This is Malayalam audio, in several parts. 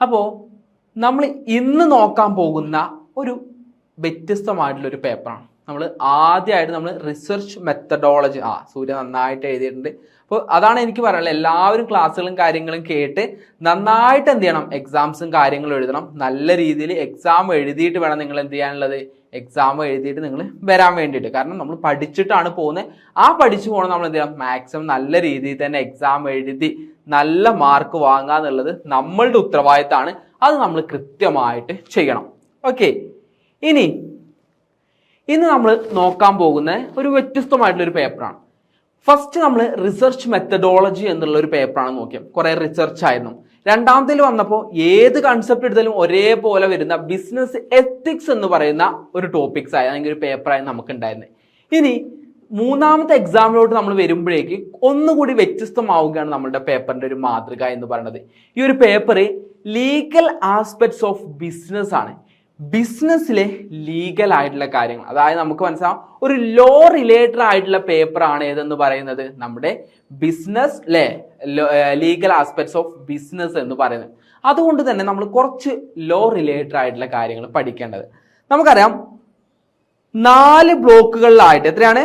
അപ്പോൾ നമ്മൾ ഇന്ന് നോക്കാൻ പോകുന്ന ഒരു വ്യത്യസ്തമായിട്ടുള്ള ഒരു പേപ്പറാണ്. നമ്മൾ ആദ്യമായിട്ട് നമ്മൾ റിസർച്ച് മെത്തഡോളജി ആ സൂര്യ നന്നായിട്ട് എഴുതിയിട്ടുണ്ട്. അപ്പോൾ അതാണ് എനിക്ക് പറയാനുള്ളത്. എല്ലാവരും ക്ലാസ്സുകളും കാര്യങ്ങളും കേട്ട് നന്നായിട്ട് എന്ത് ചെയ്യണം? എക്സാംസും കാര്യങ്ങളും എഴുതണം. നല്ല രീതിയിൽ എക്സാം എഴുതിയിട്ട് വേണം നിങ്ങൾ എന്ത് ചെയ്യാനുള്ളത്? എക്സാം എഴുതിയിട്ട് നിങ്ങൾ വരാൻ വേണ്ടിയിട്ട്. കാരണം നമ്മൾ പഠിച്ചിട്ടാണ് പോകുന്നത് ആ പഠിച്ചു പോകണം നമ്മൾ എന്ത് ചെയ്യണം മാക്സിമം നല്ല രീതിയിൽ തന്നെ എക്സാം എഴുതി നല്ല മാർക്ക് വാങ്ങുക എന്നുള്ളത് നമ്മളുടെ ഉത്തരവാദിത്തമാണ്. അത് നമ്മൾ കൃത്യമായിട്ട് ചെയ്യണം. ഓക്കെ ഇനി ഇന്ന് നമ്മൾ നോക്കാൻ പോകുന്ന ഒരു വ്യത്യസ്തമായിട്ടുള്ള ഒരു പേപ്പറാണ് ഫസ്റ്റ് നമ്മൾ റിസർച്ച് മെത്തഡോളജി എന്നുള്ള ഒരു പേപ്പറാണ് നോക്കിയത് കുറെ റിസർച്ച് ആയിരുന്നു. രണ്ടാമത്തിൽ വന്നപ്പോൾ ഏത് കൺസെപ്റ്റ് എടുത്താലും ഒരേപോലെ വരുന്ന ബിസിനസ് എത്തിക്സ് എന്ന് പറയുന്ന ഒരു ടോപ്പിക്സ് ആയ അല്ലെങ്കിൽ ഒരു പേപ്പറായി നമുക്ക് ഉണ്ടായിരുന്നത് ഇനി മൂന്നാമത്തെ എക്സാമിലോട്ട് നമ്മൾ വരുമ്പോഴേക്ക് ഒന്നുകൂടി വ്യത്യസ്തമാവുകയാണ് നമ്മുടെ പേപ്പറിന്റെ ഒരു മാതൃക എന്ന് പറയുന്നത്. ഈ ഒരു paper legal aspects of business ആണ്. ബിസിനസ്സിലെ ലീഗൽ ആയിട്ടുള്ള കാര്യങ്ങൾ. അതായത് നമുക്ക് മനസ്സിലാവും ഒരു ലോ റിലേറ്റഡ് ആയിട്ടുള്ള പേപ്പർ ആണ് ഏതെന്ന് പറയുന്നത്? നമ്മുടെ ബിസിനസ് ലേ ലീഗൽ ആസ്പെക്ട്സ് ഓഫ് ബിസിനസ് എന്ന് പറയുന്നത്. അതുകൊണ്ട് തന്നെ നമ്മൾ കുറച്ച് ലോ റിലേറ്റഡ് ആയിട്ടുള്ള കാര്യങ്ങൾ പഠിക്കേണ്ടത്. നമുക്കറിയാം നാല് ബ്ലോക്കുകളിലായിട്ട് എത്രയാണ്?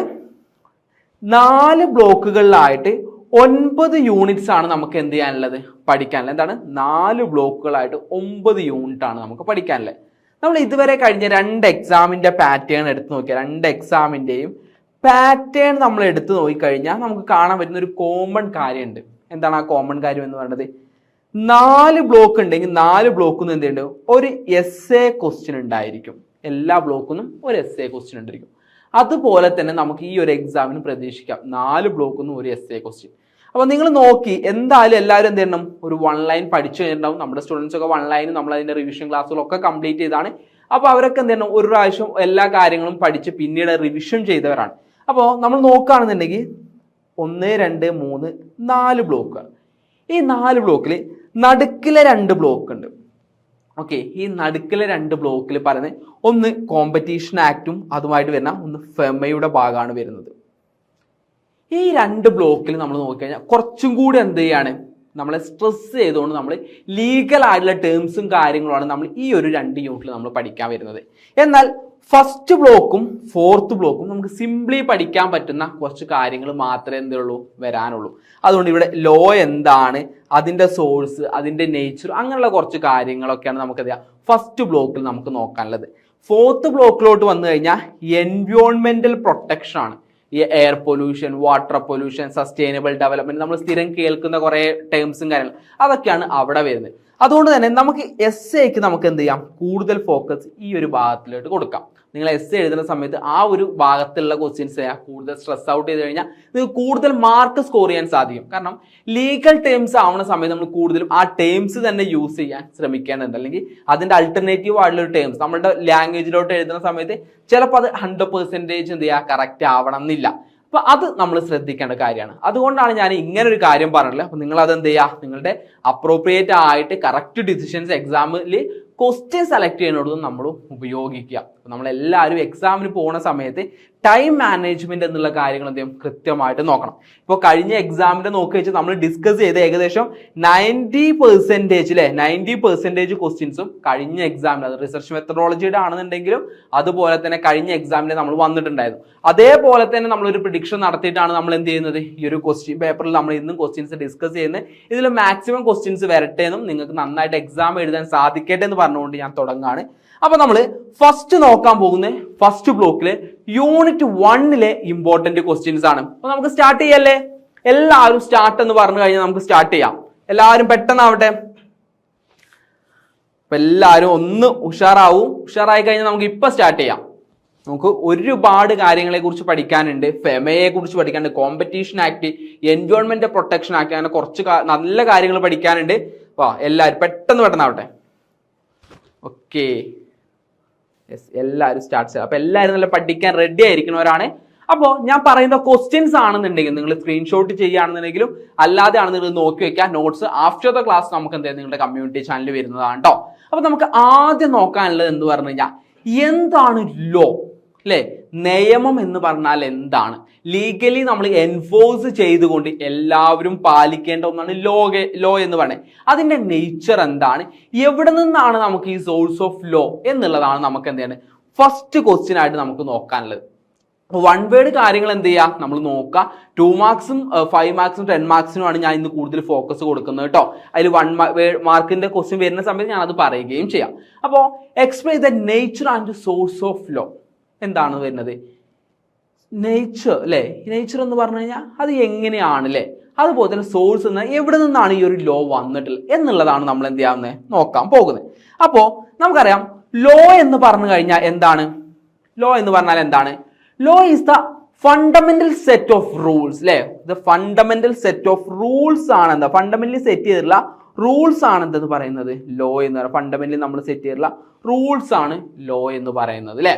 നാല് ബ്ലോക്കുകളിലായിട്ട് ഒൻപത് യൂണിറ്റ്സ് ആണ് നമുക്ക് എന്ത് ചെയ്യാനുള്ളത്? പഠിക്കാനുള്ളത്. എന്താണ്? നാല് ബ്ലോക്കുകളായിട്ട് ഒമ്പത് യൂണിറ്റ് ആണ് നമുക്ക് പഠിക്കാനുള്ളത്. നമ്മൾ ഇതുവരെ കഴിഞ്ഞ രണ്ട് എക്സാമിന്റെ പാറ്റേൺ എടുത്ത് നോക്കിയാൽ രണ്ട് എക്സാമിന്റെയും പാറ്റേൺ നമ്മൾ എടുത്ത് നോക്കിക്കഴിഞ്ഞാൽ നമുക്ക് കാണാൻ പറ്റുന്ന ഒരു കോമൺ കാര്യമുണ്ട്. എന്താണ് ആ കോമൺ കാര്യം എന്ന് പറയുന്നത് നാല് ബ്ലോക്ക് ഉണ്ടെങ്കിൽ നാല് ബ്ലോക്കിൽ നിന്ന് എന്ത് ചെയ്യും ഒരു എസ് എ ക്വസ്റ്റ്യൻ ഉണ്ടായിരിക്കും. എല്ലാ ബ്ലോക്കിനും ഒരു എസ് എ ക്വസ്റ്റ്യൻ ഉണ്ടായിരിക്കും. അതുപോലെ തന്നെ നമുക്ക് ഈ ഒരു എക്സാമിന് പ്രതീക്ഷിക്കാം. നാല് ബ്ലോക്കിൽ നിന്നും ഒരു എസ് എ ക്വസ്റ്റ്യൻ അപ്പോൾ നിങ്ങൾ നോക്കി എന്തായാലും എല്ലാവരും എന്ത് ചെയ്യണം? ഒരു വൺ ലൈൻ പഠിച്ചു കഴിഞ്ഞിട്ടുണ്ടാവും. നമ്മുടെ സ്റ്റുഡൻസ് ഒക്കെ വൺ ലൈൻ നമ്മൾ അതിന്റെ റിവിഷൻ ക്ലാസ്സുകളൊക്കെ കംപ്ലീറ്റ് ചെയ്താണ്. അപ്പോൾ അവരൊക്കെ എന്ത് ചെയ്യണം? ഒരു പ്രാവശ്യം എല്ലാ കാര്യങ്ങളും പഠിച്ച് പിന്നീട് റിവിഷൻ ചെയ്തവരാണ്. അപ്പോൾ നമ്മൾ നോക്കുകയാണെന്നുണ്ടെങ്കിൽ ഒന്ന് രണ്ട് മൂന്ന് നാല് ബ്ലോക്കുകൾ ഈ നാല് ബ്ലോക്കിൽ നടുക്കിലെ രണ്ട് ബ്ലോക്ക് ഉണ്ട്. ഓക്കെ ഈ നടുക്കിലെ രണ്ട് ബ്ലോക്കിൽ പറയുന്നത് ഒന്ന് കോമ്പറ്റീഷൻ ആക്റ്റും അതുമായിട്ട് വരുന്ന ഒന്ന് ഫെമയുടെ ഭാഗമാണ് വരുന്നത്. ഈ രണ്ട് ബ്ലോക്കിൽ നമ്മൾ നോക്കിക്കഴിഞ്ഞാൽ കുറച്ചും കൂടി എന്ത് ചെയ്യാണ്? നമ്മളെ സ്ട്രെസ് ചെയ്തുകൊണ്ട് നമ്മൾ ലീഗൽ ആയിട്ടുള്ള ടേംസും കാര്യങ്ങളുമാണ് നമ്മൾ ഈ ഒരു രണ്ട് യൂണിറ്റിൽ നമ്മൾ പഠിക്കാൻ വരുന്നത്. എന്നാൽ ഫസ്റ്റ് ബ്ലോക്കും ഫോർത്ത് ബ്ലോക്കും നമുക്ക് സിംപ്ലി പഠിക്കാൻ പറ്റുന്ന കുറച്ച് കാര്യങ്ങൾ മാത്രമേ എന്തുള്ളൂ വരാനുള്ളൂ. അതുകൊണ്ട് ഇവിടെ ലോ എന്താണ് അതിന്റെ സോഴ്സ് അതിന്റെ നേച്ചർ അങ്ങനെയുള്ള കുറച്ച് കാര്യങ്ങളൊക്കെയാണ് നമുക്ക് അറിയാം ഫസ്റ്റ് ബ്ലോക്കിൽ നമുക്ക് നോക്കാനുള്ളത്. ഫോർത്ത് ബ്ലോക്കിലോട്ട് വന്നു കഴിഞ്ഞാൽ എൻവയോൺമെന്റൽ പ്രൊട്ടക്ഷൻ ആണ്. ഈ air pollution water pollution sustainable development നമ്മൾ സ്ഥിരം കേൾക്കുന്ന കുറേ ടേംസും കാര്യങ്ങളും അതൊക്കെയാണ് അവിടെ വരുന്നത്. അതുകൊണ്ട് തന്നെ നമുക്ക് എസ് എക്ക് നമുക്ക് എന്ത് ചെയ്യാം? കൂടുതൽ ഫോക്കസ് ഈ ഒരു ഭാഗത്തിലോട്ട് കൊടുക്കാം. നിങ്ങൾ എസ് എഴുതുന്ന സമയത്ത് ആ ഒരു ഭാഗത്തുള്ള ക്വസ്റ്റ്യൻസ് കൂടുതൽ സ്ട്രെസ് ഔട്ട് ചെയ്ത് കഴിഞ്ഞാൽ നിങ്ങൾക്ക് കൂടുതൽ മാർക്ക് സ്കോർ ചെയ്യാൻ സാധിക്കും. കാരണം ലീഗൽ ടേംസ് ആവുന്ന സമയത്ത് നമ്മൾ കൂടുതലും ആ ടേംസ് തന്നെ യൂസ് ചെയ്യാൻ ശ്രമിക്കേണ്ടതുണ്ട്. അല്ലെങ്കിൽ അതിന്റെ അൾട്ടർനേറ്റീവ് ആയിട്ടുള്ള ടേംസ് നമ്മളുടെ ലാംഗ്വേജിലോട്ട് എഴുതുന്ന സമയത്ത് ചിലപ്പോൾ അത് ഹൺഡ്രഡ് പെർസെന്റേജ് എന്ത് ചെയ്യുക? കറക്റ്റ് ആവണം എന്നില്ല അപ്പൊ അത് നമ്മൾ ശ്രദ്ധിക്കേണ്ട കാര്യമാണ്. അതുകൊണ്ടാണ് ഞാൻ ഇങ്ങനെ ഒരു കാര്യം പറഞ്ഞത്. അപ്പൊ നിങ്ങൾ അത് എന്ത് ചെയ്യുക? നിങ്ങളുടെ അപ്രോപ്രിയേറ്റ് ആയിട്ട് കറക്റ്റ് ഡിസിഷൻസ് എക്സാമിൽ ക്വസ്റ്റ്യൻ സെലക്ട് ചെയ്യുന്നതും നമ്മൾ ഉപയോഗിക്കുക. നമ്മളെല്ലാവരും എക്സാമിന് പോകുന്ന സമയത്ത് ടൈം മാനേജ്മെന്റ് എന്നുള്ള കാര്യങ്ങൾ എന്ത് ചെയ്യും? കൃത്യമായിട്ട് നോക്കണം. ഇപ്പോൾ കഴിഞ്ഞ എക്സാമിന്റെ നോക്കി വെച്ച് നമ്മൾ ഡിസ്കസ് ചെയ്ത ഏകദേശം നയന്റി പെർസെന്റേജ് അല്ലേ നയന്റി പെർസെന്റേജ് ക്വസ്റ്റ്യൻസും കഴിഞ്ഞ എക്സാമിൽ അത് റിസർച്ച് മെത്തഡോളജിയുടെ ആണെന്നുണ്ടെങ്കിലും അതുപോലെ തന്നെ കഴിഞ്ഞ എക്സാമിൽ നമ്മൾ വന്നിട്ടുണ്ടായിരുന്നു. അതേപോലെ തന്നെ നമ്മളൊരു പ്രിഡിക്ഷൻ നടത്തിയിട്ടാണ് നമ്മൾ എന്ത് ചെയ്യുന്നത്? ഈ ഒരു ക്വസ്റ്റ്യൻ പേപ്പറിൽ നമ്മൾ ഇന്നും ക്വസ്റ്റ്യൻസ് ഡിസ്കസ് ചെയ്യുന്നത്. ഇതിൽ മാക്സിമം ക്വസ്റ്റ്യൻസ് വരട്ടെ എന്നും നിങ്ങൾക്ക് നന്നായിട്ട് എക്സാം എഴുതാൻ സാധിക്കട്ടെ എന്ന് പറഞ്ഞുകൊണ്ട് ഞാൻ തുടങ്ങുകയാണ്. അപ്പൊ നമ്മൾ ഫസ്റ്റ് നോക്കാൻ പോകുന്ന ഫസ്റ്റ് ബ്ലോക്കിൽ യൂണിറ്റ് വണ്ണിലെ ഇമ്പോർട്ടന്റ് ക്വസ്റ്റ്യൻസ് ആണ്. അപ്പൊ നമുക്ക് സ്റ്റാർട്ട് ചെയ്യല്ലേ? എല്ലാവരും സ്റ്റാർട്ട് എന്ന് പറഞ്ഞു കഴിഞ്ഞാൽ നമുക്ക് സ്റ്റാർട്ട് ചെയ്യാം. എല്ലാവരും പെട്ടെന്നാവട്ടെ. അപ്പൊ എല്ലാവരും ഒന്ന് ഉഷാറാവും. ഉഷാറായി കഴിഞ്ഞാൽ നമുക്ക് ഇപ്പൊ സ്റ്റാർട്ട് ചെയ്യാം. നമുക്ക് ഒരുപാട് കാര്യങ്ങളെ കുറിച്ച് പഠിക്കാനുണ്ട്. ഫെമയെ കുറിച്ച് പഠിക്കാനുണ്ട്. Competition act environment protection act അങ്ങനെ കുറച്ച് നല്ല കാര്യങ്ങൾ പഠിക്കാനുണ്ട്. വാ എല്ലാവരും പെട്ടെന്ന് പെട്ടെന്നാവട്ടെ. ഓക്കെ യെസ് എല്ലാവരും സ്റ്റാർട്ട് ചെയ്യാം. അപ്പൊ എല്ലാവരും നല്ല പഠിക്കാൻ റെഡി ആയിരിക്കുന്നവരാണ്. അപ്പോൾ ഞാൻ പറയുന്ന ക്വസ്റ്റ്യൻസ് ആണെന്നുണ്ടെങ്കിൽ നിങ്ങൾ സ്ക്രീൻഷോട്ട് ചെയ്യുകയാണെന്നുണ്ടെങ്കിലും അല്ലാതെ നിങ്ങൾ നോക്കി വെക്കാം നോട്ട്സ് ആഫ്റ്റർ ദ ക്ലാസ് നമുക്ക് എന്തായാലും നിങ്ങളുടെ കമ്മ്യൂണിറ്റി ചാനൽ വരുന്നതാണ് കേട്ടോ അപ്പൊ നമുക്ക് ആദ്യം നോക്കാനുള്ളത് എന്ന് പറഞ്ഞു കഴിഞ്ഞാൽ എന്താണ് ലോ അല്ലേ നിയമം എന്ന് പറഞ്ഞാൽ എന്താണ്? ലീഗലി നമ്മൾ എൻഫോഴ്സ് ചെയ്തുകൊണ്ട് എല്ലാവരും പാലിക്കേണ്ട ഒന്നാണ് ലോ ലോ എന്ന് പറയുന്നത് അതിന്റെ നേച്ചർ എന്താണ്? എവിടെ നിന്നാണ് നമുക്ക് ഈ സോഴ്സ് ഓഫ് ലോ എന്നുള്ളതാണ് നമുക്ക് എന്താണ് ഫസ്റ്റ് ക്വസ്റ്റ്യൻ ആയിട്ട് നമുക്ക് നോക്കാനുള്ളത്. വൺ വേർഡ് കാര്യങ്ങൾ എന്ത് ചെയ്യുക? നമ്മൾ നോക്കുക. ടു മാർക്സും ഫൈവ് മാർക്സും ടെൻ മാർക്സിനുമാണ് ഞാൻ ഇന്ന് കൂടുതൽ ഫോക്കസ് കൊടുക്കുന്നത് കേട്ടോ അതിൽ വൺ മാർക്കിന്റെ ക്വസ്റ്റ്യൻ വരുന്ന സമയത്ത് ഞാൻ അത് പറയുകയും ചെയ്യാം. അപ്പോൾ explain the nature and source of law എന്താണ് വരുന്നത്? നേച്ചർ അല്ലേ നേച്ചർ എന്ന് പറഞ്ഞു കഴിഞ്ഞാൽ അത് എങ്ങനെയാണ് അല്ലേ അതുപോലെ തന്നെ സോഴ്സ് നിന്ന് എവിടെ നിന്നാണ് ഈ ഒരു ലോ വന്നിട്ടുള്ളത് എന്നുള്ളതാണ് നമ്മൾ എന്ത് ചെയ്യാവുന്നത് നോക്കാൻ പോകുന്നത്. അപ്പോ നമുക്കറിയാം ലോ എന്ന് പറഞ്ഞു കഴിഞ്ഞാൽ എന്താണ്? ലോ എന്ന് പറഞ്ഞാൽ എന്താണ്? Law is the fundamental set of rules അല്ലേ the fundamental set of rules ആണ് എന്താ? ഫണ്ടമെന്റലി സെറ്റ് ചെയ്തിട്ടുള്ള റൂൾസ് ആണ് എന്തെന്ന് പറയുന്നത്? ലോ എന്ന് പറയുന്നത് ഫണ്ടമെന്റലി നമ്മൾ സെറ്റ് ചെയ്തിട്ടുള്ള റൂൾസ് ആണ് ലോ എന്ന് പറയുന്നത് അല്ലേ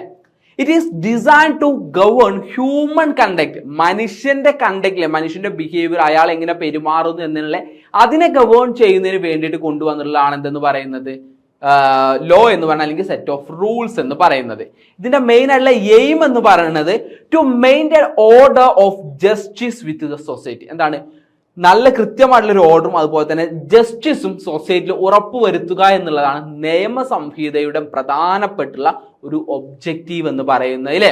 it is design to govern human conduct മനുഷ്യന്റെ കണ്ടക്റ്റിലെ മനുഷ്യന്റെ ബിഹേവിയർ അയാൾ എങ്ങനെ പെരുമാറുന്നു എന്നുള്ള അതിനെ ഗവേൺ ചെയ്യുന്നതിന് വേണ്ടിയിട്ട് കൊണ്ടുവന്നിട്ടുള്ളതാണ് എന്തെന്ന് പറയുന്നത്? ലോ എന്ന് പറഞ്ഞാൽ അല്ലെങ്കിൽ സെറ്റ് ഓഫ് റൂൾസ് എന്ന് പറയുന്നത്. ഇതിന്റെ മെയിൻ ആയിട്ടുള്ള എയിം എന്ന് പറയുന്നത് to maintain order of justice with the society എന്താണ്? നല്ല കൃത്യമായിട്ടുള്ള ഒരു ഓർഡറും അതുപോലെ തന്നെ ജസ്റ്റിസും സൊസൈറ്റിയിൽ ഉറപ്പുവരുത്തുക എന്നുള്ളതാണ് നിയമ സംഹിതയുടെ പ്രധാനപ്പെട്ടുള്ള ഒരു ഒബ്ജക്റ്റീവ് എന്ന് പറയുന്നതിലെ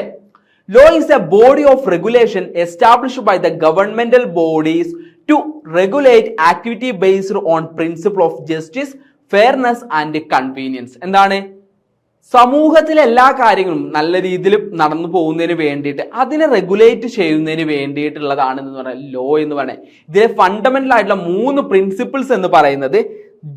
law is a body of regulation established by the governmental bodies to regulate activity based on principle of justice fairness and convenience എന്താണ്? സമൂഹത്തിലെ എല്ലാ കാര്യങ്ങളും നല്ല രീതിയിൽ നടന്നു പോകുന്നതിന് വേണ്ടിയിട്ട് അതിനെ റെഗുലേറ്റ് ചെയ്യുന്നതിന് വേണ്ടിയിട്ടുള്ളതാണ് എന്ന് പറയുന്നത് ലോ എന്ന് പറയുന്നത്. ഇതിലെ ഫണ്ടമെന്റൽ ആയിട്ടുള്ള മൂന്ന് പ്രിൻസിപ്പിൾസ് എന്ന് പറയുന്നത്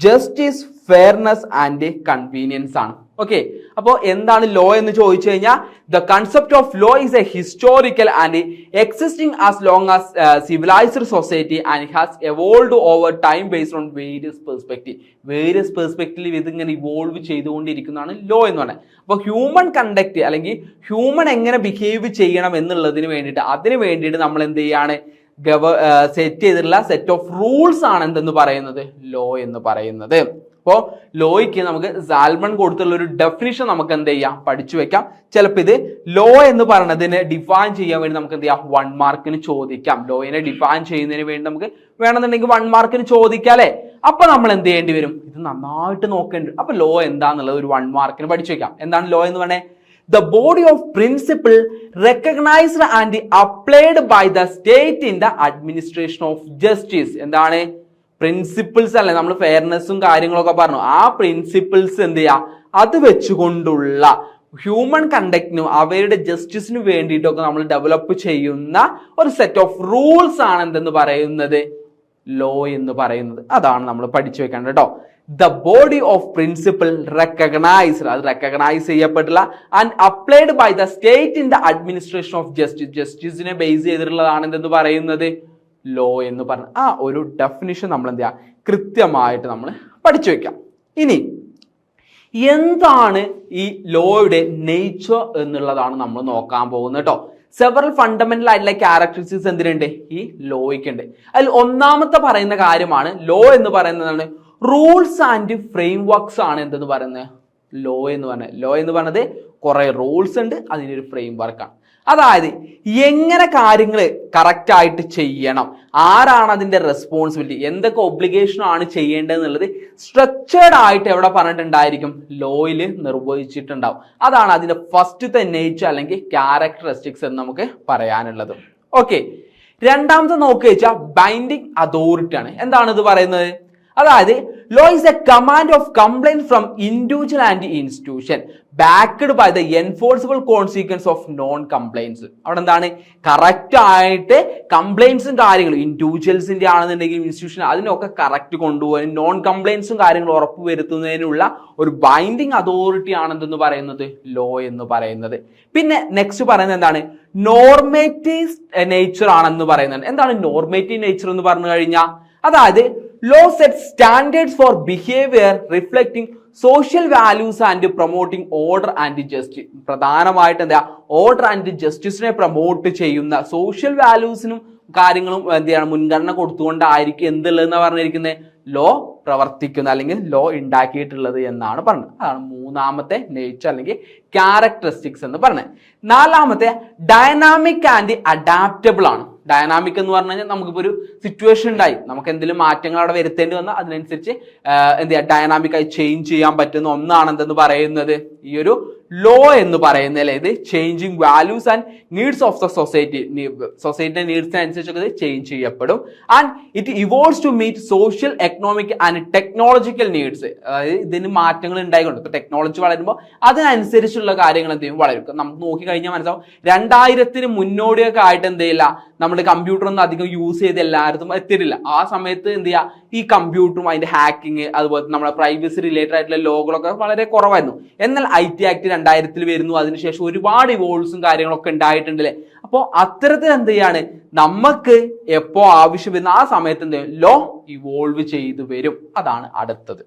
ജസ്റ്റിസ് ഫെയർനെസ് ആൻഡ് കൺവീനിയൻസ് ആണ്. ഓക്കെ അപ്പോ എന്താണ് ലോ എന്ന് ചോദിച്ചു കഴിഞ്ഞാൽ the concept of law is a historical and existing as long as civilised society and has evolve over time based on various perspective various perspective ഇങ്ങനെ ഇവോൾവ് ചെയ്തുകൊണ്ടിരിക്കുന്നതാണ് ലോ എന്ന് പറയുന്നത് അപ്പോൾ ഹ്യൂമൻ കണ്ടക്ട് അല്ലെങ്കിൽ ഹ്യൂമൻ എങ്ങനെ ബിഹേവ് ചെയ്യണം എന്നുള്ളതിന് വേണ്ടിയിട്ട് അതിന് വേണ്ടിയിട്ട് നമ്മൾ എന്ത് ചെയ്യാണ്? ഗവ സെറ്റ് ചെയ്തിട്ടുള്ള സെറ്റ് ഓഫ് റൂൾസ് ആണ് എന്തെന്ന് പറയുന്നത്? ലോ എന്ന് പറയുന്നത്. അപ്പോൾ ലോയ്ക്ക് നമുക്ക് സാൽമൺ കൊടുത്തുള്ള ഒരു ഡെഫിനിഷൻ നമുക്ക് എന്ത് ചെയ്യാം? പഠിച്ചു വെക്കാം. ചിലപ്പോൾ ഇത് ലോ എന്ന് പറയുന്നതിന് ഡിഫൈൻ ചെയ്യാൻ വേണ്ടി നമുക്ക് എന്ത് ചെയ്യാം? വൺ മാർക്കിന് ചോദിക്കാം. ലോയിനെ ഡിഫൈൻ ചെയ്യുന്നതിന് വേണ്ടി നമുക്ക് വേണമെന്നുണ്ടെങ്കിൽ വൺ മാർക്കിന് ചോദിക്കാം അല്ലേ? അപ്പൊ നമ്മൾ എന്ത് ചെയ്യേണ്ടി വരും? ഇത് നന്നായിട്ട് നോക്കേണ്ടി അപ്പൊ ലോ എന്താന്നുള്ളത് ഒരു വൺ മാർക്കിന് പഠിച്ചു വെക്കാം. എന്താണ് ലോ എന്ന് പറഞ്ഞേ? The body of principle recognised and applied by the state in the administration of justice എന്താണ്? പ്രിൻസിപ്പിൾസ് അല്ലേ? നമ്മൾ ഫെയർനെസ്സും കാര്യങ്ങളൊക്കെ പറഞ്ഞു. ആ പ്രിൻസിപ്പിൾസ് എന്ത് ചെയ്യുക അത് വെച്ചുകൊണ്ടുള്ള ഹ്യൂമൻ കണ്ടക്റ്റിനും അവരുടെ ജസ്റ്റിസിനും വേണ്ടിയിട്ടൊക്കെ നമ്മൾ ഡെവലപ്പ് ചെയ്യുന്ന ഒരു സെറ്റ് ഓഫ് റൂൾസ് ആണ് എന്തെന്ന് പറയുന്നത്? ലോ എന്ന് പറയുന്നത്. അതാണ് നമ്മൾ പഠിച്ചു വെക്കേണ്ടത് കേട്ടോ the body of principle recognised അത് recognise ചെയ്യപ്പെട്ടില്ല. And applied by the state in the administration of justice ജസ്റ്റിസിനെ base ചെയ്തിട്ടുള്ളതാണ് എന്തെന്ന് പറയുന്നത്? ലോ എന്ന് പറഞ്ഞ ആ ഒരു ഡെഫിനിഷൻ നമ്മൾ എന്ത് ചെയ്യുക? കൃത്യമായിട്ട് നമ്മൾ പഠിച്ചു വെക്കാം ഇനി എന്താണ് ഈ ലോയുടെ നേച്ചർ എന്നുള്ളതാണ് നമ്മൾ നോക്കാൻ പോകുന്നത് കേട്ടോ സെവറൽ ഫണ്ടമെന്റൽ ആയിട്ടുള്ള ക്യാരക്ടറിസ്റ്റിക്സ് എന്തിനുണ്ട്? ഈ ലോയ്ക്ക് ഉണ്ട്. അതിൽ ഒന്നാമത്തെ പറയുന്ന കാര്യമാണ് ലോ എന്ന് പറയുന്നതാണ് റൂൾസ് ആൻഡ് ഫ്രെയിം വർക്ക്സ് ആണ് എന്തെന്ന് പറയുന്നത്? ലോ എന്ന് പറഞ്ഞത്. ലോ എന്ന് പറഞ്ഞത് കുറെ റൂൾസ് ഉണ്ട് അതിനൊരു ഫ്രെയിം വർക്കാണ് അതായത് എങ്ങനെ കാര്യങ്ങൾ കറക്റ്റ് ആയിട്ട് ചെയ്യണം? ആരാണ് അതിന്റെ റെസ്പോൺസിബിലിറ്റി എന്തൊക്കെ ഒബ്ലിഗേഷൻ ആണ് ചെയ്യേണ്ടതെന്നുള്ളത് സ്ട്രക്ചേർഡ് ആയിട്ട് എവിടെ പറഞ്ഞിട്ടുണ്ടായിരിക്കും? ലോയിൽ നിർവഹിച്ചിട്ടുണ്ടാവും. അതാണ് അതിന്റെ ഫസ്റ്റത്തെ നേച്ചർ അല്ലെങ്കിൽ ക്യാരക്ടറിസ്റ്റിക്സ് എന്ന് നമുക്ക് പറയാനുള്ളത്. ഓക്കെ രണ്ടാമത്തെ നോക്കി വെച്ചാൽ ബൈൻഡിങ് അതോറിറ്റി ആണ്. എന്താണ് ഇത് പറയുന്നത്? അതായത് law is a command of complaint from individual and institution backed by the enforceable consequence of non compliance അവിടെ എന്താണ് കറക്റ്റ് ആയിട്ട് കംപ്ലൈൻസും കാര്യങ്ങളും ഇൻഡിവിജ്വൽസിന്റെ ആണെന്നുണ്ടെങ്കിൽ ഇൻസ്റ്റിറ്റ്യൂഷൻ അതിനൊക്കെ കറക്റ്റ് കൊണ്ടുപോകാൻ നോൺ കംപ്ലൈൻസും കാര്യങ്ങളും ഉറപ്പുവരുത്തുന്നതിനുള്ള ഒരു ബൈൻഡിങ് അതോറിറ്റി ആണെന്തെന്ന് പറയുന്നത്? ലോ എന്ന് പറയുന്നത്. പിന്നെ നെക്സ്റ്റ് പറയുന്നത് എന്താണ്? നോർമേറ്റീവ് നേച്ചർ ആണെന്ന് പറയുന്നത്. എന്താണ് നോർമേറ്റീവ് നേച്ചർ എന്ന് പറഞ്ഞു കഴിഞ്ഞാൽ അതായത് law set standards for behaviour reflecting social values and promoting order and justice പ്രധാനമായിട്ട് എന്താ? ഓർഡർ ആൻഡ് ജസ്റ്റിസിനെ പ്രൊമോട്ട് ചെയ്യുന്ന സോഷ്യൽ വാല്യൂസിനും കാര്യങ്ങളും എന്ത് ചെയ്യണം മുൻഗണന കൊടുത്തുകൊണ്ടായിരിക്കും എന്തുള്ളതെന്ന് പറഞ്ഞിരിക്കുന്നത് ലോ പ്രവർത്തിക്കുന്ന അല്ലെങ്കിൽ ലോ ഉണ്ടാക്കിയിട്ടുള്ളത് എന്നാണ് പറഞ്ഞത്. അതാണ് മൂന്നാമത്തെ നേച്ചർ അല്ലെങ്കിൽ ക്യാരക്ടറിസ്റ്റിക്സ് എന്ന് പറഞ്ഞത്. നാലാമത്തെ ഡൈനാമിക് ആൻഡ് അഡാപ്റ്റബിൾ ആണ്. ഡൈനാമിക് എന്ന് പറഞ്ഞു കഴിഞ്ഞാൽ നമുക്കിപ്പോൾ ഒരു സിറ്റുവേഷൻ ഉണ്ടായി. നമുക്ക് എന്തെങ്കിലും മാറ്റങ്ങൾ അവിടെ വരുത്തേണ്ടി വന്നാൽ അതിനനുസരിച്ച് എന്ത് ചെയ്യുക ഡയനാമിക് ആയി ചേഞ്ച് ചെയ്യാൻ പറ്റുന്ന ഒന്നാണ് എന്തെന്ന് പറയുന്നത്. ഈ ഒരു ലോ എന്ന് പറയുന്നതിൽ ഇത് changing values and needs of the society സൊസൈറ്റിയുടെ നീഡ്സിനനുസരിച്ചൊക്കെ ഇത് ചേഞ്ച് ചെയ്യപ്പെടും. And it evolves to meet social economic and technological needs അതായത് ഇതിന് മാറ്റങ്ങൾ ഉണ്ടായിക്കൊണ്ട് ഇപ്പോൾ ടെക്നോളജി വളരുമ്പോൾ അതിനനുസരിച്ചുള്ള കാര്യങ്ങൾ എന്ത് ചെയ്യും? വളരും. ഇപ്പം നമുക്ക് നോക്കി കഴിഞ്ഞാൽ മനസ്സിലാവും. രണ്ടായിരത്തിന് മുന്നോടിയൊക്കെ ആയിട്ട് എന്ത് ചെയ്യില്ല? നമ്മുടെ കമ്പ്യൂട്ടർ ഒന്നും അധികം യൂസ് ചെയ്ത് എല്ലായിടത്തും എത്തിയിട്ടില്ല. ആ സമയത്ത് എന്ത് ചെയ്യുക ഈ കമ്പ്യൂട്ടറും അതിന്റെ ഹാക്കിങ് അതുപോലെ നമ്മുടെ പ്രൈവസി റിലേറ്റഡ് ആയിട്ടുള്ള ലോകളൊക്കെ വളരെ കുറവായിരുന്നു. എന്നാൽ ഐ ടി ആക്ട് രണ്ടായിരത്തിൽ വരുന്നു. അതിനുശേഷം ഒരുപാട് ഇവോൾവ്സും കാര്യങ്ങളൊക്കെ ഉണ്ടായിട്ടുണ്ടല്ലേ? അപ്പോൾ അത്തരത്തിൽ എന്ത് ചെയ്യാണ്? നമുക്ക് എപ്പോ ആവശ്യം വരുന്ന ആ സമയത്ത് എന്ത് ലോ ഇവോൾവ് ചെയ്തു വരും. അതാണ് അടുത്തത്.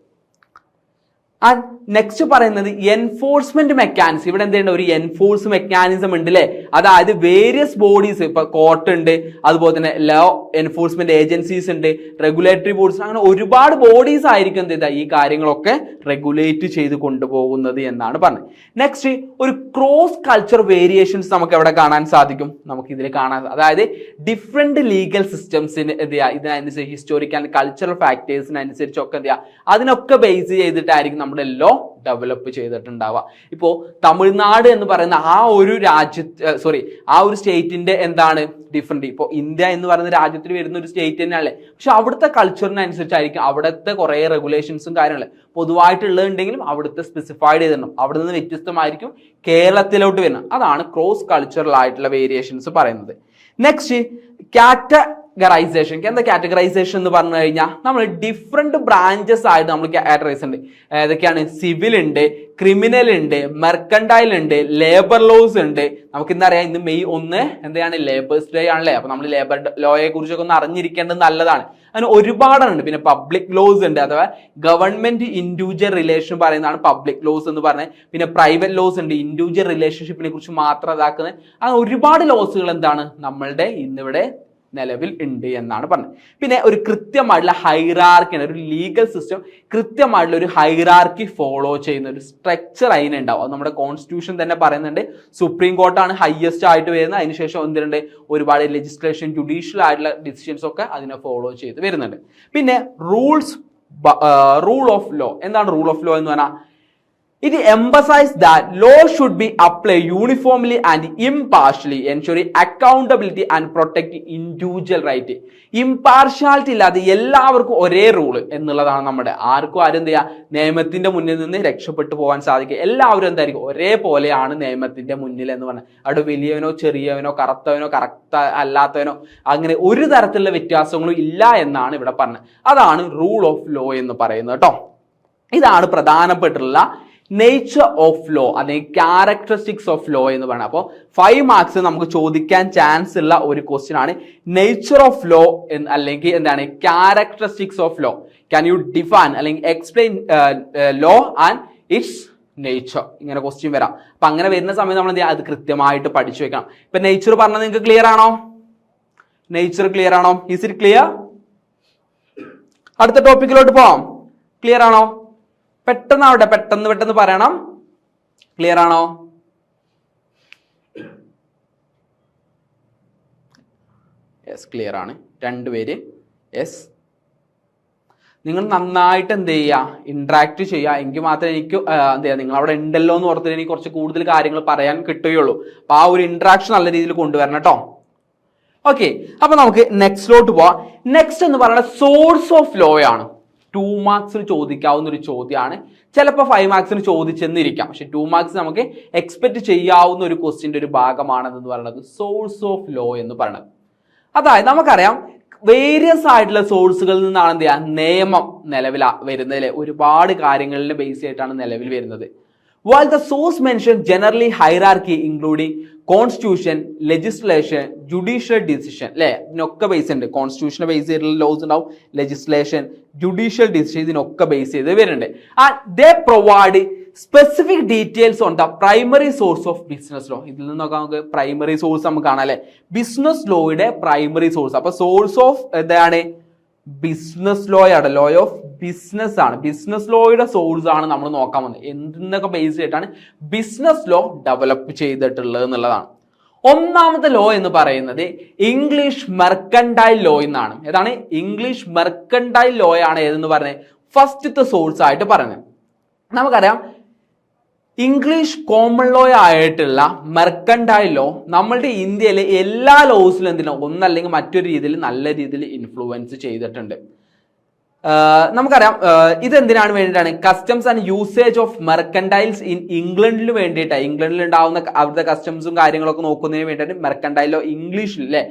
ആൻഡ് നെക്സ്റ്റ് പറയുന്നത് എൻഫോഴ്സ്മെന്റ് മെക്കാനിസം ഇവിടെ എന്തുണ്ട് ഒരു എൻഫോഴ്സ് മെക്കാനിസം ഉണ്ട് അല്ലേ അതായത് വേരിയസ് ബോഡീസ് ഇപ്പൊ കോർട്ട് ഉണ്ട് അതുപോലെ തന്നെ ലോ എൻഫോഴ്സ്മെന്റ് ഏജൻസീസ് ഉണ്ട് റെഗുലേറ്ററി ബോഡീസ് അങ്ങനെ ഒരുപാട് ബോഡീസ് ആയിരിക്കും എന്ത് ഈ കാര്യങ്ങളൊക്കെ റെഗുലേറ്റ് ചെയ്ത് കൊണ്ടുപോകുന്നത് എന്നാണ് പറഞ്ഞത്. നെക്സ്റ്റ് ഒരു ക്രോസ് കൾച്ചർ വേരിയേഷൻസ് നമുക്ക് എവിടെ കാണാൻ സാധിക്കും? നമുക്ക് ഇതിൽ കാണാൻ അതായത് ഡിഫറെന്റ് ലീഗൽ സിസ്റ്റംസിന് എന്ത് ചെയ്യുക ഇതിനനുസരിച്ച് ഹിസ്റ്റോറിക്കൽ കൾച്ചറൽ ഫാക്ടേഴ്സിനനുസരിച്ചൊക്കെ എന്ത് ചെയ്യുക അതിനൊക്കെ ബേസ് ചെയ്തിട്ടായിരിക്കും നമ്മുടെ ലോ ഡെവലപ്പ് ചെയ്തിട്ടുണ്ടാവുക ഇപ്പോൾ തമിഴ്നാട് എന്ന് പറയുന്ന ആ ഒരു രാജ്യത്ത് സോറി ആ ഒരു സ്റ്റേറ്റിന്റെ എന്താണ് ഡിഫറെന്റ് ഇപ്പോൾ ഇന്ത്യ എന്ന് പറയുന്ന രാജ്യത്തിൽ വരുന്ന ഒരു സ്റ്റേറ്റ് തന്നെയല്ലേ പക്ഷെ അവിടുത്തെ കൾച്ചറിനനുസരിച്ചായിരിക്കും അവിടുത്തെ കുറേ റെഗുലേഷൻസും കാര്യങ്ങളും. പൊതുവായിട്ടുള്ളതുണ്ടെങ്കിലും അവിടുത്തെ സ്പെസിഫൈഡ് ചെയ്തിടണം. അവിടെ നിന്ന് വ്യത്യസ്തമായിരിക്കും കേരളത്തിലോട്ട് വരുന്നത്. അതാണ് ക്രോസ് കൾച്ചറൽ ആയിട്ടുള്ള വേരിയേഷൻസ് പറയുന്നത്. നെക്സ്റ്റ് കാറ്റഗറൈസേഷൻ എന്താ കാറ്റഗറൈസേഷൻ എന്ന് പറഞ്ഞു കഴിഞ്ഞാൽ നമ്മൾ ഡിഫറെന്റ് ബ്രാഞ്ചസ് ആയിട്ട് നമ്മൾ കാറ്റഗറൈസ് ഉണ്ട്. ഏതൊക്കെയാണ്? സിവിൽ ഉണ്ട് ക്രിമിനൽ ഉണ്ട് മെർക്കൻഡൈൽ ഉണ്ട് ലേബർ ലോസ് ഉണ്ട്. നമുക്ക് ഇന്ന് അറിയാം ഇന്ന് മെയ് ഒന്ന് എന്താണ്? ലേബേഴ്സ് ഡേ ആണല്ലേ? അപ്പൊ നമ്മൾ ലേബർ ലോയെ കുറിച്ചൊക്കെ ഒന്ന് അറിഞ്ഞിരിക്കേണ്ടത് നല്ലതാണ്. അങ്ങനെ ഒരുപാടുണ്ട്. പിന്നെ പബ്ലിക് ലോസ് ഉണ്ട്. അഥവാ ഗവൺമെന്റ് ഇൻഡിവിജ്വൽ റിലേഷൻ പറയുന്നതാണ് പബ്ലിക് ലോസ് എന്ന് പറഞ്ഞത് പിന്നെ പ്രൈവറ്റ് ലോസ് ഉണ്ട്. ഇൻഡിവിജ്വൽ റിലേഷൻഷിപ്പിനെ കുറിച്ച് മാത്രം ഇതാക്കുന്നത്. അങ്ങനെ ഒരുപാട് ലോസുകൾ എന്താണ്? നമ്മളുടെ ഇന്നിവിടെ നിലവിൽ ഉണ്ട് എന്നാണ് പറഞ്ഞത്. പിന്നെ ഒരു കൃത്യമായിട്ടുള്ള ഹൈറാർക്കിയാണ് ഒരു ലീഗൽ സിസ്റ്റം കൃത്യമായിട്ടുള്ള ഒരു ഹൈറാർക്കി ഫോളോ ചെയ്യുന്ന ഒരു സ്ട്രക്ചർ അതിനുണ്ടാവും അത് നമ്മുടെ കോൺസ്റ്റിറ്റ്യൂഷൻ തന്നെ പറയുന്നുണ്ട്. സുപ്രീം കോർട്ടാണ് ഹയസ്റ്റ് ആയിട്ട് വരുന്നത്. അതിനുശേഷം എന്തിനുണ്ട് ഒരുപാട് ലെജിസ്ലേഷൻ ജുഡീഷ്യൽ ആയിട്ടുള്ള ഡിസിഷൻസ് ഒക്കെ അതിനെ ഫോളോ ചെയ്ത് വരുന്നുണ്ട്. പിന്നെ റൂൾസ് റൂൾ ഓഫ് ലോ എന്താണ് റൂൾ ഓഫ് ലോ എന്ന് പറഞ്ഞാൽ ഇത് emphasise that law should be apply uniformly and impartially ensuring accountability and protect individual right impartiality ഇല്ലാതെ എല്ലാവർക്കും ഒരേ റൂൾ എന്നുള്ളതാണ് നമ്മുടെ. ആർക്കും ആരും എന്ത് ചെയ്യുക നിയമത്തിന്റെ മുന്നിൽ നിന്ന് രക്ഷപ്പെട്ടു പോകാൻ സാധിക്കുക. എല്ലാവരും എന്തായിരിക്കും? ഒരേപോലെയാണ് നിയമത്തിന്റെ മുന്നിൽ എന്ന് പറഞ്ഞാൽ. അവിടെ വലിയവനോ ചെറിയവനോ കറുത്തവനോ കറക്റ്റ് അല്ലാത്തവനോ അങ്ങനെ ഒരു തരത്തിലുള്ള വ്യത്യാസങ്ങളും ഇല്ല എന്നാണ് ഇവിടെ പറഞ്ഞത്. അതാണ് റൂൾ ഓഫ് ലോ എന്ന് പറയുന്നത് കേട്ടോ. ഇതാണ് പ്രധാനപ്പെട്ടുള്ള നേച്ചർ ഓഫ് ലോ അല്ലെങ്കിൽ ക്യാരക്ടറിസ്റ്റിക്സ് ഓഫ് ലോ എന്ന് പറയുന്നത് അപ്പോൾ ഫൈവ് മാർക്സ് നമുക്ക് ചോദിക്കാൻ ചാൻസ് ഉള്ള ഒരു ക്വസ്റ്റ്യൻ ആണ്. നേച്ചർ ഓഫ് ലോ അല്ലെങ്കിൽ എന്താണ്? Characteristics of law can you define അല്ലെങ്കിൽ explain law and its nature ഇങ്ങനെ ക്വസ്റ്റ്യൻ വരാം. അപ്പൊ അങ്ങനെ വരുന്ന സമയത്ത് നമ്മൾ എന്ത് അത് കൃത്യമായിട്ട് പഠിച്ചു വെക്കണം. ഇപ്പൊ നേച്ചർ പറഞ്ഞത് നിങ്ങൾക്ക് ക്ലിയർ ആണോ? നേച്ചർ ക്ലിയർ ആണോ? ഇസ് ഇറ്റ് ക്ലിയർ അടുത്ത ടോപ്പിക്കിലോട്ട് പോവാം. ക്ലിയർ ആണോ? പെട്ടെന്ന് ആവട്ടെ പെട്ടെന്ന് പെട്ടെന്ന് പറയണം. ക്ലിയർ ആണോ? യെസ് ക്ലിയർ ആണ്. രണ്ടുപേര് യെസ് നിങ്ങൾ നന്നായിട്ട് എന്ത് ചെയ്യുക? ഇൻട്രാക്ട് ചെയ്യുക. എങ്കിൽ മാത്രമേ എനിക്ക് എന്ത് ചെയ്യുക? നിങ്ങൾ അവിടെ ഉണ്ടല്ലോ എന്ന് ഓർത്തിട്ട് എനിക്ക് കുറച്ച് കൂടുതൽ കാര്യങ്ങൾ പറയാൻ കിട്ടുകയുള്ളൂ. അപ്പൊ ആ ഒരു ഇൻട്രാക്ഷൻ നല്ല രീതിയിൽ കൊണ്ടുവരണം കേട്ടോ. ഓക്കെ അപ്പൊ നമുക്ക് നെക്സ്റ്റിലോട്ട് പോവാം. നെക്സ്റ്റ് എന്ന് പറയുന്നത് സോഴ്സ് ഓഫ് ലോ ആണ്. ടു മാർക്സിന് ചോദിക്കാവുന്ന ഒരു ചോദ്യമാണ്. ചിലപ്പോൾ ഫൈവ് മാർക്സിന് ചോദിച്ചെന്നിരിക്കാം. പക്ഷെ ടു മാർക്സ് നമുക്ക് എക്സ്പെക്ട് ചെയ്യാവുന്ന ഒരു ക്വസ്റ്റിന്റെ ഒരു ഭാഗമാണെന്ന് പറയുന്നത് സോഴ്സ് ഓഫ് ലോ എന്ന് പറയുന്നത്. അതായത് നമുക്കറിയാം വേരിയസ് ആയിട്ടുള്ള സോഴ്സുകളിൽ നിന്നാണ് എന്ത് ചെയ്യുക? നിയമം നിലവിൽ വരുന്നതിൽ ഒരുപാട് കാര്യങ്ങളിൽ ബേസ് ആയിട്ടാണ് നിലവിൽ വരുന്നത്. While the source mentioned generally hierarchy including constitution legislation judicial decision അല്ലേ ഇതിനൊക്കെ ബേസ് ഉണ്ട്. കോൺസ്റ്റിറ്റ്യൂഷനെ ബേസ് ചെയ്തിട്ടുള്ള ലോസ് ഉണ്ടാവും. ലെജിസ്ലേഷൻ ജുഡീഷ്യൽ ഡിസിഷൻ ഇതിനൊക്കെ ബേസ് ചെയ്ത് വരുന്നുണ്ട്. And they provide specific details on the primary source of business law ഇതിൽ നിന്നൊക്കെ നമുക്ക് പ്രൈമറി സോഴ്സ് നമുക്ക് കാണാം അല്ലെ ബിസിനസ് ലോയുടെ പ്രൈമറി സോഴ്സ് അപ്പൊ സോഴ്സ് ഓഫ് എന്താണ്? ബിസിനസ് ലോ ആണ് ലോ ഓഫ് ബിസിനസ് ആണ്. ബിസിനസ് ലോയുടെ സോഴ്സ് ആണ് നമ്മൾ നോക്കാൻ വന്നത് എന്തിനൊക്കെ ബേസ് ചെയ്തിട്ടാണ് ബിസിനസ് ലോ ഡെവലപ്പ് ചെയ്തിട്ടുള്ളത് എന്നുള്ളതാണ്. ഒന്നാമത്തെ ലോ എന്ന് പറയുന്നത് ഇംഗ്ലീഷ് മെർക്കൻഡൈൽ ലോ എന്നാണ്. ഏതാണ്? ഇംഗ്ലീഷ് മെർക്കൻഡൈൽ ലോ ആണ് ഏതെന്ന് പറഞ്ഞത്? ഫസ്റ്റത്തെ സോഴ്സ് ആയിട്ട് പറഞ്ഞത്. നമുക്കറിയാം ഇംഗ്ലീഷ് കോമൺ ലോ ആയിട്ടുള്ള മെർക്കൻഡൈൽ ലോ നമ്മളുടെ ഇന്ത്യയിലെ എല്ലാ ലോസിലും എന്തിനാ? ഒന്നല്ലെങ്കിൽ മറ്റൊരു രീതിയിൽ നല്ല രീതിയിൽ ഇൻഫ്ലുവൻസ് ചെയ്തിട്ടുണ്ട്. നമുക്കറിയാം ഇതെന്തിനാണ് വേണ്ടിയിട്ടാണ്? Customs and usage of mercantiles in ഇംഗ്ലണ്ടിന് വേണ്ടിയിട്ടാണ് ഇംഗ്ലണ്ടിൽ ഉണ്ടാവുന്ന അവരുടെ കസ്റ്റംസും കാര്യങ്ങളൊക്കെ നോക്കുന്നതിന് വേണ്ടിയിട്ട് മെർക്കൻഡൈലോ ഇംഗ്ലീഷിൽ അല്ലേ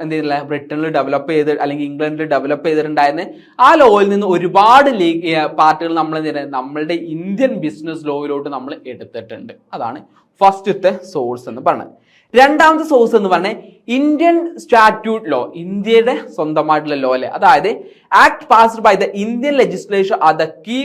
എന്തില്ല ബ്രിട്ടനിൽ ഡെവലപ്പ് ചെയ്ത് അല്ലെങ്കിൽ ഇംഗ്ലണ്ടിൽ ഡെവലപ്പ് ചെയ്തിട്ടുണ്ടായിരുന്ന ആ ലോയിൽ നിന്ന് ഒരുപാട് ലീഗ് പാർട്ടികൾ നമ്മൾ എന്ത് നമ്മളുടെ ഇന്ത്യൻ ബിസിനസ് ലോയിലോട്ട് നമ്മൾ എടുത്തിട്ടുണ്ട്. അതാണ് ഫസ്റ്റത്തെ സോഴ്സ് എന്ന് പറയുന്നത് രണ്ടാമത്തെ സോഴ്സ് എന്ന് പറഞ്ഞാൽ ഇന്ത്യൻ സ്റ്റാറ്റ്യൂട്ട് ലോ ഇന്ത്യയുടെ സ്വന്തമായിട്ടുള്ള ലോ അല്ലേ? അതായത് act passed by the Indian legislation are the key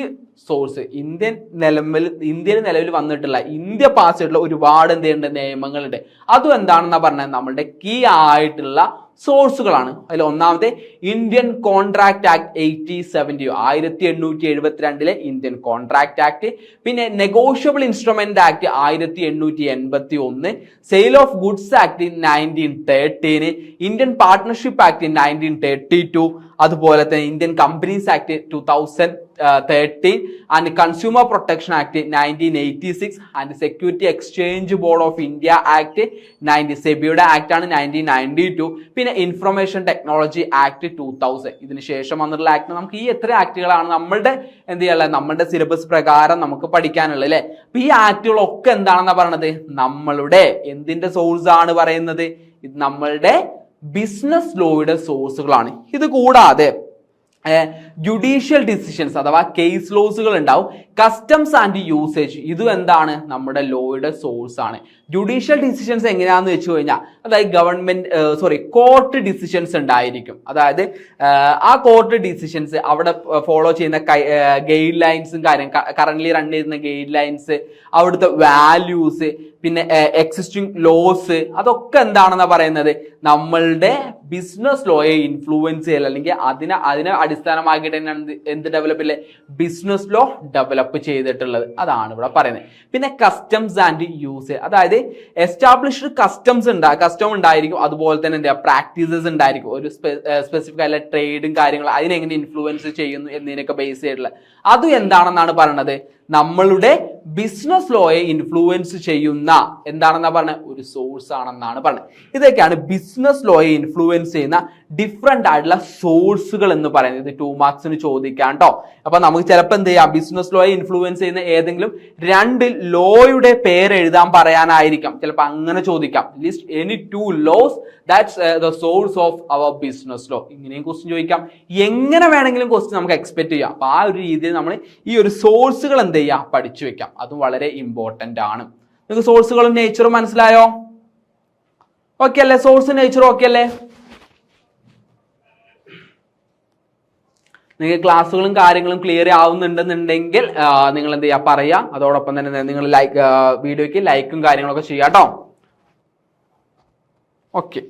source Indian നിലവിൽ ഇന്ത്യൻ നിലവിൽ വന്നിട്ടുള്ള ഇന്ത്യ പാസ് ചെയ്തിട്ടുള്ള ഒരുപാട് എന്ത് ചെയ്യേണ്ട നിയമങ്ങളുണ്ട്. അതും എന്താണെന്നാ പറഞ്ഞാൽ നമ്മളുടെ കീ ആയിട്ടുള്ള സോഴ്സുകളാണ് അതിൽ ഒന്നാമത്തെ Indian contract act eighty seventy ആയിരത്തി എണ്ണൂറ്റി എഴുപത്തിരണ്ടിലെ ഇന്ത്യൻ കോൺട്രാക്ട് ആക്ട് പിന്നെ നെഗോഷ്യബിൾ ഇൻസ്ട്രുമെന്റ് ആക്ട് ആയിരത്തി എണ്ണൂറ്റി എൺപത്തി ഒന്ന് sale of goods act nineteen thirteen Indian partnership act nineteen thirty two അതുപോലെ തന്നെ Indian companies act two thousand thirteen and consumer protection act nineteen eighty six and security exchange board of India act ninety സെബിയുടെ act ആണ് നയന്റീൻ നയന്റി ടു പിന്നെ information technology act two thousand ഇതിന് ശേഷം വന്നിട്ടുള്ള ആക്ട് നമുക്ക് ഈ എത്ര ആക്ടുകളാണ് നമ്മളുടെ എന്ത് ചെയ്യാനുള്ള നമ്മളുടെ സിലബസ് പ്രകാരം നമുക്ക് പഠിക്കാനുള്ളത് അല്ലേ? അപ്പൊ ഈ ആക്ടുകളൊക്കെ എന്താണെന്നാണ് പറയണത്? നമ്മളുടെ എന്തിന്റെ സോഴ്സ് ആണ് പറയുന്നത്? ഇത് നമ്മളുടെ ബിസിനസ് ലോയുടെ സോഴ്സുകളാണ് ഇത് കൂടാതെ ജുഡീഷ്യൽ ഡിസിഷൻസ് അഥവാ കേസ് ലോസുകൾ ഉണ്ടാവും. കസ്റ്റംസ് ആൻഡ് യൂസേജ് ഇതും എന്താണ്? നമ്മുടെ ലോയുടെ സോഴ്സ് ആണ്. ജുഡീഷ്യൽ ഡിസിഷൻസ് എങ്ങനെയാന്ന് വെച്ച് കഴിഞ്ഞാൽ അതായത് ഗവൺമെന്റ് സോറി കോർട്ട് ഡിസിഷൻസ് ഉണ്ടായിരിക്കും. അതായത് ആ കോർട്ട് ഡിസിഷൻസ് അവിടെ ഫോളോ ചെയ്യുന്ന ഗൈഡ് ലൈൻസും കാര്യം കറന്റ് റൺ ചെയ്യുന്ന ഗൈഡ് ലൈൻസ് അവിടുത്തെ വാല്യൂസ് പിന്നെ എക്സിസ്റ്റിംഗ് ലോസ് അതൊക്കെ എന്താണെന്നാ പറയുന്നത്? നമ്മളുടെ ബിസിനസ് ലോയെ ഇൻഫ്ലുവൻസ് ചെയ്യൽ അല്ലെങ്കിൽ അതിനെ അതിനെ അടിസ്ഥാനമാക്കിയിട്ട് തന്നെയാണ് എന്ത് ഡെവലപ്പ് ഇല്ലേ ബിസിനസ് ലോ ഡെവലപ്പ് ചെയ്തിട്ടുള്ളത്. അതാണ് ഇവിടെ പറയുന്നത്. പിന്നെ കസ്റ്റംസ് ആൻഡ് യൂസ് അതായത് എസ്റ്റാബ്ലിഷ്ഡ് കസ്റ്റംസ് ഉണ്ടാ കസ്റ്റം ഉണ്ടായിരിക്കും. അതുപോലെ തന്നെ എന്താ പ്രാക്ടീസസ് ഉണ്ടായിരിക്കും. ഒരു സ്പെസിഫിക് ആയിട്ടുള്ള ട്രേഡും കാര്യങ്ങളും അതിനെങ്ങനെ ഇൻഫ്ലുവൻസ് ചെയ്യുന്നു എന്നതിനൊക്കെ ബേസ് ചെയ്തിട്ടുള്ള അതും എന്താണെന്നാണ് പറയുന്നത്? നമ്മളുടെ ബിസിനസ് ലോയെ ഇൻഫ്ലുവൻസ് ചെയ്യുന്ന എന്താണെന്നാ പറഞ്ഞത് ഒരു സോഴ്സ് ആണെന്നാണ് പറഞ്ഞത് ഇതൊക്കെയാണ് ബിസിനസ് ലോയെ ഇൻഫ്ലുവൻസ് ചെയ്യുന്ന ഡിഫറെന്റ് ആയിട്ടുള്ള സോഴ്സുകൾ എന്ന് പറയുന്നത് ടു മാർക്സിന് ചോദിക്കാം കേട്ടോ അപ്പൊ നമുക്ക് ചിലപ്പോൾ എന്ത് ചെയ്യാം? ബിസിനസ് ലോയെ ഇൻഫ്ലുവൻസ് ചെയ്യുന്ന ഏതെങ്കിലും രണ്ട് ലോയുടെ പേര് എഴുതാൻ പറയാനായിരിക്കാം. ചിലപ്പോൾ അങ്ങനെ ചോദിക്കാം. List any two laws that's the source of our business law ഇങ്ങനെയും ക്വസ്റ്റ്യൻ ചോദിക്കാം. എങ്ങനെ വേണമെങ്കിലും ക്വസ്റ്റ്യൻ നമുക്ക് എക്സ്പെക്ട് ചെയ്യാം. അപ്പൊ ആ ഒരു രീതിയിൽ നമ്മൾ ഈ ഒരു സോഴ്സുകൾ എന്ത് ചെയ്യാം? പഠിച്ചു വെക്കാം. അതും വളരെ ഇമ്പോർട്ടന്റ് ആണ്. നിങ്ങൾക്ക് സോഴ്സുകളും നേച്ചറും മനസ്സിലായോ? ഓക്കെ അല്ലേ? സോഴ്സ് നേച്ചറും ഓക്കെ അല്ലേ? നിങ്ങൾക്ക് ക്ലാസ്സുകളും കാര്യങ്ങളും ക്ലിയർ ആവുന്നുണ്ടെന്നുണ്ടെങ്കിൽ നിങ്ങൾ എന്ത് ചെയ്യുക പറയുക അതോടൊപ്പം തന്നെ നിങ്ങൾ ലൈക്ക് വീഡിയോയ്ക്ക് ലൈക്കും കാര്യങ്ങളൊക്കെ ചെയ്യാം കേട്ടോ ഓക്കെ